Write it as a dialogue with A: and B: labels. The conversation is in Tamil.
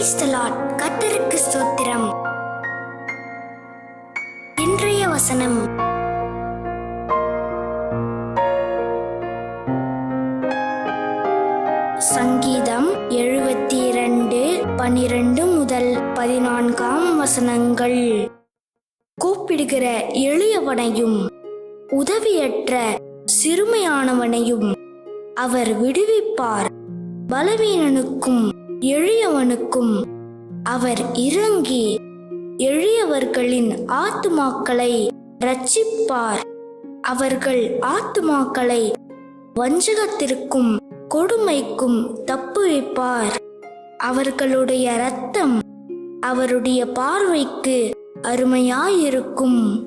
A: கத்தருக்கு ஸ்தோத்திரம். இன்றைய வசனம். சங்கீதம் எழுபத்தி இரண்டு பனிரெண்டு முதல் பதினான்காம் வசனங்கள். கூப்பிடுகிற எளியவனையும் உதவியற்ற சிறுமையானவனையும் அவர் விடுவிப்பார். பலவீனனுக்கும் எளியவனுக்கும் அவர் இறங்கி எளியவர்களின் ஆத்துமாக்களை ரட்சிப்பார் அவர்கள் ஆத்துமாக்களை வஞ்சகத்திற்கும் கொடுமைக்கும் தப்புவிப்பார் அவர்களுடைய இரத்தம் அவருடைய பார்வைக்கு அருமையாயிருக்கும்.